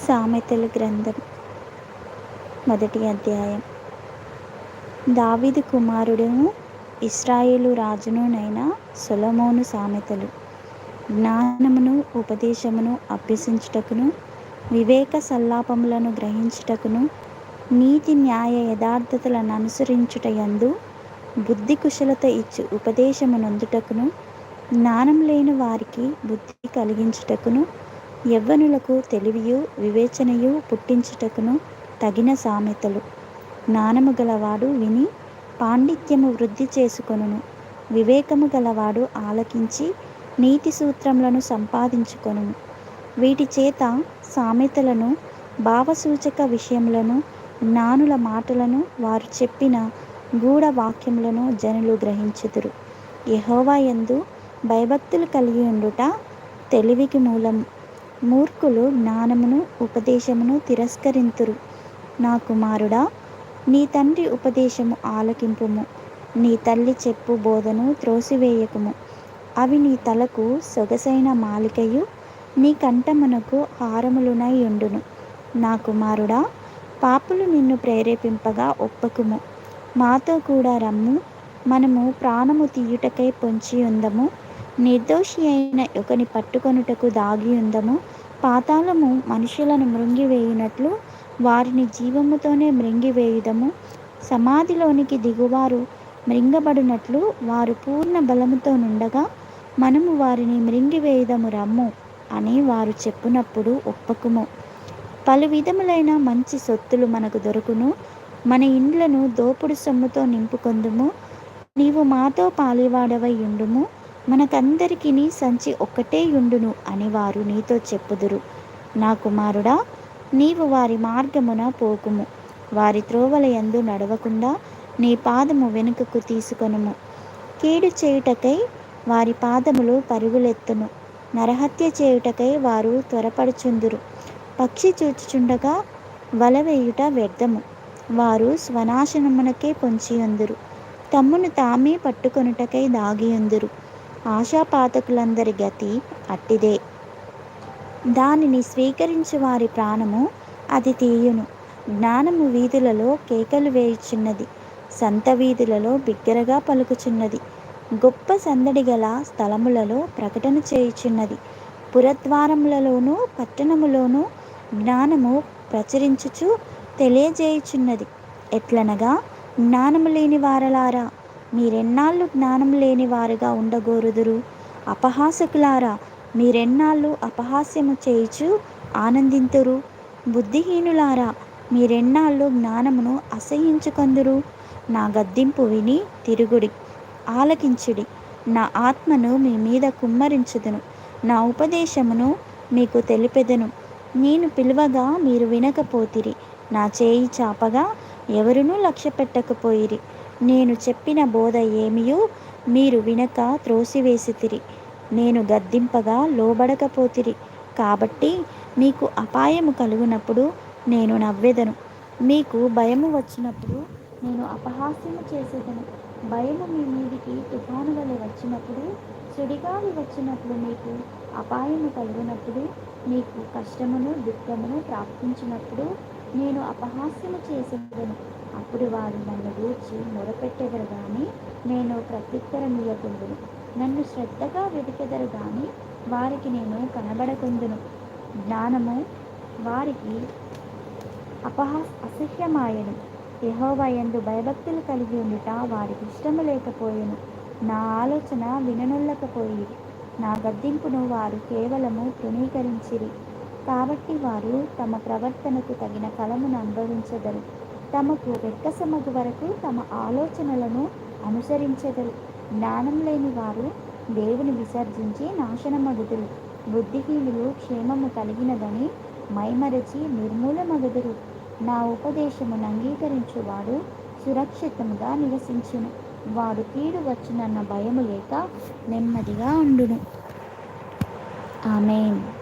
సామెతల గ్రంథం మొదటి అధ్యాయం. దావిదు కుమారుడును ఇస్రాయేలు రాజునునైన సులమోను సామెతలు. జ్ఞానమును ఉపదేశమును అభ్యసించుటకును వివేక సల్లాపములను గ్రహించుటకును నీతి న్యాయ యథార్థతలను అనుసరించుటయందు బుద్ధి కుశలత ఇచ్చు ఉపదేశమునందుటకును జ్ఞానం లేని వారికి బుద్ధి కలిగించుటకును యవ్వనులకు తెలివియు వివేచనయు పుట్టించుటకును తగిన సామెతలు. జ్ఞానము గలవాడు విని పాండిత్యము వృద్ధి చేసుకొనును. వివేకము గలవాడు ఆలకించి నీతి సూత్రములను సంపాదించుకొనును. వీటి చేత సామెతలను భావసూచక విషయములను జ్ఞానుల మాటలను వారు చెప్పిన గూఢ వాక్యములను జనులు గ్రహించుదురు. యహోవా యందు భయభక్తులు కలిగి ఉండుట తెలివికి మూలం. మూర్ఖులు జ్ఞానమును ఉపదేశమును తిరస్కరింతురు. నా కుమారుడా నీ తండ్రి ఉపదేశము ఆలకింపుము. నీ తల్లి చెప్పు బోధను త్రోసివేయకుము. అవి నీ తలకు సొగసైన మాలికయు నీ కంఠమునకు హారములునై ఉండును. నా కుమారుడా పాపులు నిన్ను ప్రేరేపింపగా ఒప్పకుము. మాతో కూడా రమ్ము మనము ప్రాణము తీయుటకై పొంచి ఉందము. నిర్దోషి అయిన ఒకని పట్టుకొనుటకు దాగి ఉందము. పాతాళము మనుషులను మృంగివేయునట్లు వారిని జీవముతోనే మృంగివేయుదము. సమాధిలోనికి దిగువారు మృంగబడినట్లు వారు పూర్ణ బలముతో నుండగా మనము వారిని మృంగివేయుదము రమ్ము అని వారు చెప్పునప్పుడు ఒప్పకుము. పలు విధములైన మంచి సొత్తులు మనకు దొరుకును. మన ఇండ్లను దోపుడు సొమ్ముతో నింపుకొందుము. నీవు మాతో పాలివాడవై ఉండుము. మనకందరికీ సంచి ఒక్కటే యుండును అని వారు నీతో చెప్పుదురు. నా కుమారుడా నీవు వారి మార్గమున పోకుము. వారి త్రోవల యందు నడవకుండా నీ పాదము వెనుకకు తీసుకొనుము. కీడు చేయుటకై వారి పాదములు పరుగులెత్తును. నరహత్య చేయుటకై వారు త్వరపడుచుందురు. పక్షి చూచుచుండగా వల వేయుట వ్యర్థము. వారు స్వనాశనమునకే పొంచియుందురు. తమ్మును తామే పట్టుకొనుటకై దాగియుందురు. ఆశాపాతకులందరి గతి అట్టిదే. దానిని స్వీకరించు వారి ప్రాణము అది తీయును. జ్ఞానము వీధులలో కేకలు వేయుచున్నది. సంత వీధులలో బిగ్గరగా పలుకుచున్నది. గొప్ప సందడి గల స్థలములలో ప్రకటన చేయుచున్నది. పురద్వారములలోనూ పట్టణములోనూ జ్ఞానము ప్రచురించుచు తెలియజేయుచున్నది. ఎట్లనగా జ్ఞానము లేని వారలారా మీరెన్నాళ్ళు జ్ఞానం లేని వారుగా ఉండగోరుదురు. అపహాసకులారా మీరెన్నాళ్ళు అపహాస్యము చేయుచు ఆనందింతురు. బుద్ధిహీనులారా మీరెన్నాళ్ళు జ్ఞానమును అసహించుకొందురు నా గద్దింపు విని తిరుగుడి ఆలకించుడి. నా ఆత్మను మీ మీద కుమ్మరించుదును. నా ఉపదేశమును మీకు తెలిపెదను. నేను పిలువగా మీరు వినకపోతిరి. నా చేయి చాపగా ఎవరునూ లక్ష్య పెట్టకపోయిరి నేను చెప్పిన బోధ ఏమియూ మీరు వినక త్రోసివేసితిరి. నేను గద్దింపగా లోబడకపోతిరి. కాబట్టి మీకు అపాయము కలుగునప్పుడు నేను నవ్వెదను. మీకు భయము వచ్చినప్పుడు నేను అపహాస్యము చేసేదను. భయము మీ మీదికి తుఫాను వలె వచ్చినప్పుడు సుడిగాలి వచ్చినప్పుడు మీకు అపాయము కలుగునప్పుడు మీకు కష్టమును దుఃఖమును ప్రాప్తించినప్పుడు నేను అపహాస్యము చేసేదను. అప్పుడు వారు నన్ను గూర్చి మొరపెట్టెదరు కానీ నేను ప్రత్యుత్తరమియ్యకుందును నన్ను శ్రద్ధగా వెతికెదరు కానీ వారికి నేను కనబడకుందును జ్ఞానము వారికి అపహా అసహ్యమాయను. యహోవయందు భయభక్తులు కలిగి ఉండుట వారికి ఇష్టము లేకపోయాను. నా ఆలోచన విననుల్లకపోయి నా గద్దింపును వారు కేవలము తృణీకరించిరి. కాబట్టి వారు తమ ప్రవర్తనకు తగిన ఫలమును అనుభవించదరు. తమకు వెక్కసమగు వరకు తమ ఆలోచనలను అనుసరించగలు జ్ఞానం లేని వారు దేవుని విసర్జించి నాశనమగుదురు. బుద్ధిహీనులు క్షేమము కలిగినదని మైమరచి నిర్మూలమగుదురు. నా ఉపదేశమును అంగీకరించువాడు సురక్షితముగా నివసించును. వాడు కీడు వచ్చునన్న భయము లేక నెమ్మదిగా ఉండును. ఆమెన్.